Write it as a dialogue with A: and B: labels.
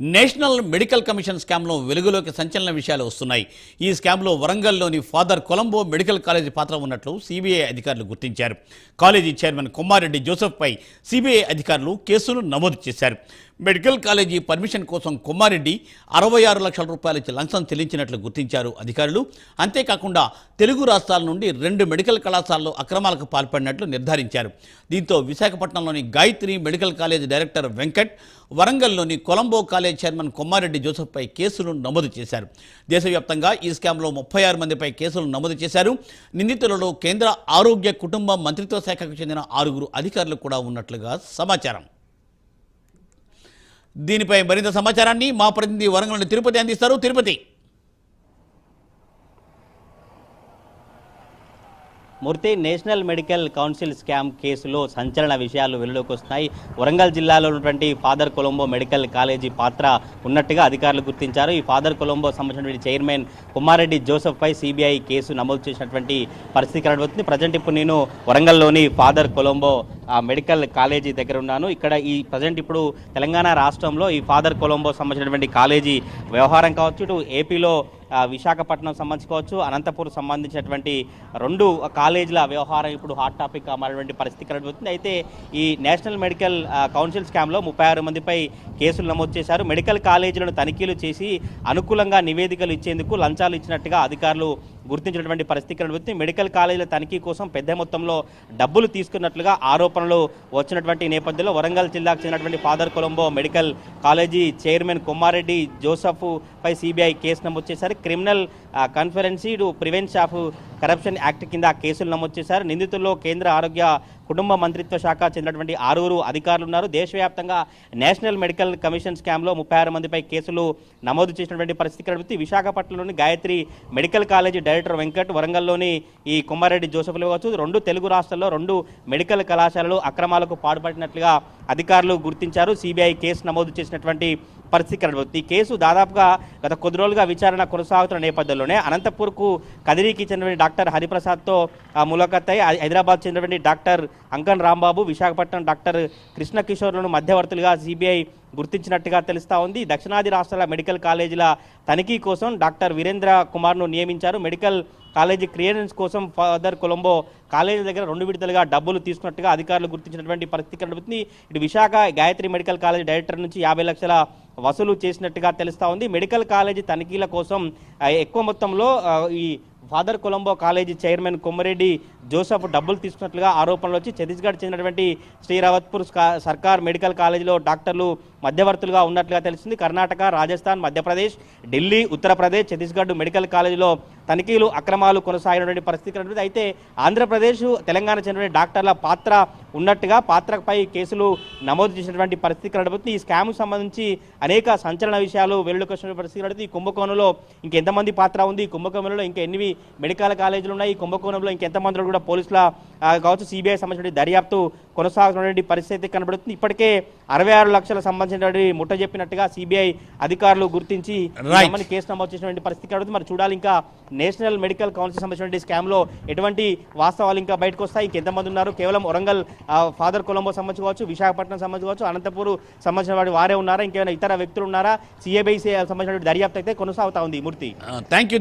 A: National medical commission స్కామ్లో వెలుగులోకి సంచలన విషయాలు వస్తున్నాయి. ఈ స్కామ్లో వరంగల్లోని ఫాదర్ కొలంబో మెడికల్ కాలేజీ పాత్ర ఉన్నట్లు సిబిఐ అధికారులు గుర్తించారు. కాలేజీ చైర్మన్ కొమ్మారెడ్డి జోసెఫ్పై సిబిఐ అధికారులు కేసును నమోదు చేశారు. మెడికల్ కాలేజీ పర్మిషన్ కోసం కొమ్మారెడ్డి అరవై ఆరు లక్షల రూపాయల లంచం చెల్లించినట్లు గుర్తించారు అధికారులు. అంతేకాకుండా తెలుగు రాష్ట్రాల నుండి రెండు మెడికల్ కళాశాలలో అక్రమాలకు పాల్పడినట్లు నిర్ధారించారు. దీంతో విశాఖపట్నంలోని Gayatri medical college director Venkat వరంగల్లోని Colombo college chairman Kommareddy జోసెఫ్పై కేసులు నమోదు చేశారు. దేశవ్యాప్తంగా ఈ స్కామ్లో ముప్పై ఆరు మందిపై కేసులు నమోదు చేశారు. నిందితులలో కేంద్ర ఆరోగ్య కుటుంబ మంత్రిత్వ శాఖకు చెందిన ఆరుగురు అధికారులు కూడా ఉన్నట్లుగా సమాచారం. దీనిపై మరింత సమాచారాన్ని మా ప్రతినిధి వరంగల్ తిరుపతి అందిస్తారు. Tirupati.
B: Murthy national medical council scam కేసులో సంచలన విషయాలు వెలుగులోకి వస్తున్నాయి. వరంగల్ జిల్లాలో ఉన్నటువంటి ఫాదర్ కొలంబో మెడికల్ కాలేజీ పాత్ర ఉన్నట్టుగా అధికారులు గుర్తించారు. ఈ ఫాదర్ కొలంబో సంబంధించినటువంటి చైర్మన్ కుమారెడ్డి జోసెఫ్ పై సిబిఐ కేసు నమోదు చేసినటువంటి పరిస్థితి కనబడుతుంది. ప్రజెంట్ ఇప్పుడు నేను వరంగల్లోని ఫాదర్ కొలంబో మెడికల్ కాలేజీ దగ్గర ఉన్నాను. ఇక్కడ ఈ ప్రజెంట్ ఇప్పుడు తెలంగాణ రాష్ట్రంలో ఈ ఫాదర్ కొలంబో సంబంధించినటువంటి కాలేజీ వ్యవహారం కావచ్చు. ఇటు ఏపీలో విశాఖపట్నం సంబంధించుకోవచ్చు. అనంతపూర్ సంబంధించినటువంటి రెండు కాలేజీల వ్యవహారం ఇప్పుడు హాట్ టాపిక్ మారినటువంటి పరిస్థితి కనబడుతుంది. అయితే ఈ నేషనల్ మెడికల్ కౌన్సిల్ స్కామ్లో ముప్పై ఆరు మందిపై కేసులు నమోదు చేశారు. మెడికల్ కాలేజీలను తనిఖీలు చేసి అనుకూలంగా నివేదికలు ఇచ్చేందుకు లంచాలు ఇచ్చినట్టుగా అధికారులు గుర్తించినటువంటి పరిస్థితి కనబడుతుంది మెడికల్ కాలేజీల తనిఖీ కోసం పెద్ద మొత్తంలో డబ్బులు తీసుకున్నట్లుగా ఆరోపణలు వచ్చినటువంటి నేపథ్యంలో వరంగల్ జిల్లాకు చెందినటువంటి father Colombo medical college chairman Kummareddy Joseph పై సిబిఐ కేసు నమోదు చేశారు. క్రిమినల్ కన్ఫరెన్సీ ప్రివెన్స్ ప్రివెన్షన్ ఆఫ్ కరప్షన్ యాక్ట్ కింద కేసులు నమోదు చేశారు. నిందితుల్లో కేంద్ర ఆరోగ్య కుటుంబ మంత్రిత్వ శాఖ చెందినటువంటి ఆరుగురు అధికారులు ఉన్నారు. దేశవ్యాప్తంగా నేషనల్ మెడికల్ కమిషన్ స్కామ్లో ముప్పై ఆరు మందిపై కేసులు నమోదు చేసినటువంటి పరిస్థితి కనిపిస్తుంది. విశాఖపట్నంలోని Gayatri medical college director Venkat వరంగల్లోని ఈ కుమ్మారెడ్డి జోసఫ్లు కావచ్చు. రెండు తెలుగు రాష్ట్రాల్లో రెండు మెడికల్ కళాశాలలు అక్రమాలకు పాల్పడినట్లుగా అధికారులు గుర్తించారు. సిబిఐ కేసు నమోదు చేసినటువంటి పరిస్థితి కనబడుతుంది ఈ కేసు దాదాపుగా గత కొద్ది రోజులుగా విచారణ కొనసాగుతున్న నేపథ్యంలోనే అనంతపూర్కు కదిరికి చెందినటువంటి డాక్టర్ హరిప్రసాద్తో ఆ ములాఖత్ అయి హైదరాబాద్ చెందినటువంటి డాక్టర్ అంకన్ రాంబాబు విశాఖపట్నం డాక్టర్ కృష్ణ కిషోర్లను మధ్యవర్తులుగా సిబిఐ గుర్తించినట్టుగా తెలుస్తా ఉంది. దక్షిణాది రాష్ట్రాల మెడికల్ కాలేజీల తనిఖీ కోసం డాక్టర్ వీరేంద్ర కుమార్ను నియమించారు. మెడికల్ కాలేజీ క్లియరెన్స్ కోసం ఫాదర్ కొలంబో కాలేజీ దగ్గర రెండు విడతలుగా డబ్బులు తీసుకున్నట్టుగా అధికారులు గుర్తించినటువంటి పరిస్థితి కనబడుతుంది. ఇటు Visakha Gayatri medical college director నుంచి యాభై లక్షల వసూలు చేసినట్టుగా తెలుస్తా ఉంది. మెడికల్ కాలేజీ తనిఖీల కోసం ఎక్కువ మొత్తంలో ఈ father Colombo college chairman Kommareddy Joseph డబ్బులు తీసుకున్నట్లుగా ఆరోపణలు వచ్చి ఛత్తీస్గఢ్ చెందినటువంటి శ్రీరావత్పూర్ స్కా- సర్కార్ మెడికల్ కాలేజీలో డాక్టర్లు మధ్యవర్తులుగా ఉన్నట్లుగా తెలిసింది కర్ణాటక రాజస్థాన్ మధ్యప్రదేశ్ ఢిల్లీ ఉత్తరప్రదేశ్ ఛత్తీస్గఢ్ మెడికల్ కాలేజీలో తనిఖీలు అక్రమాలు కొనసాగినటువంటి పరిస్థితి కనబడుతుంది. అయితే ఆంధ్రప్రదేశ్ తెలంగాణ చెందినటువంటి డాక్టర్ల పాత్ర ఉన్నట్టుగా పాత్రపై కేసులు నమోదు చేసినటువంటి పరిస్థితి కనబడుతుంది. ఈ స్కామ్ సంబంధించి అనేక సంచలన విషయాలు వెల్లుకొచ్చిన పరిస్థితి కనబడుతుంది. ఈ కుంభకోణంలో ఇంకెంతమంది పాత్ర ఉంది? ఈ కుంభకోణంలో ఇంకా ఎన్ని మెడికల్ కాలేజీలు ఉన్నాయి. కుంభకోణంలో ఇంకెంతమంది కూడా పోలీసుల కావచ్చు సిబిఐ సంబంధించిన దర్యాప్తు కొనసాగుతున్నటువంటి పరిస్థితి కనబడుతుంది. ఇప్పటికే అరవై ఆరు లక్షల సంబంధించినటువంటి ముట్ట చెప్పినట్టుగా సిబిఐ అధికారులు గుర్తించి కేసు నమోదు చేసినటువంటి పరిస్థితి కనబడుతుంది. మరి చూడాలి ఇంకా నేషనల్ మెడికల్ కౌన్సిల్ సంబంధించిన స్కామ్లో ఎటువంటి వాస్తవాలు ఇంకా బయటకు వస్తాయి? ఇంకెంతమంది ఉన్నారు? కేవలం వరంగల్ ఫాదర్ కొలంబో సంబంధించి కావచ్చు విశాఖపట్నం సంబంధించి కావచ్చు అనంతపూర్ సంబంధించిన వాడి వారే ఉన్నారా? ఇంకేమైనా ఇతర వ్యక్తులు ఉన్నారా? సిఐబై సంబంధించిన దర్యాప్తు అయితే కొనసాగుతా ఉంది మూర్తి.
A: Thank you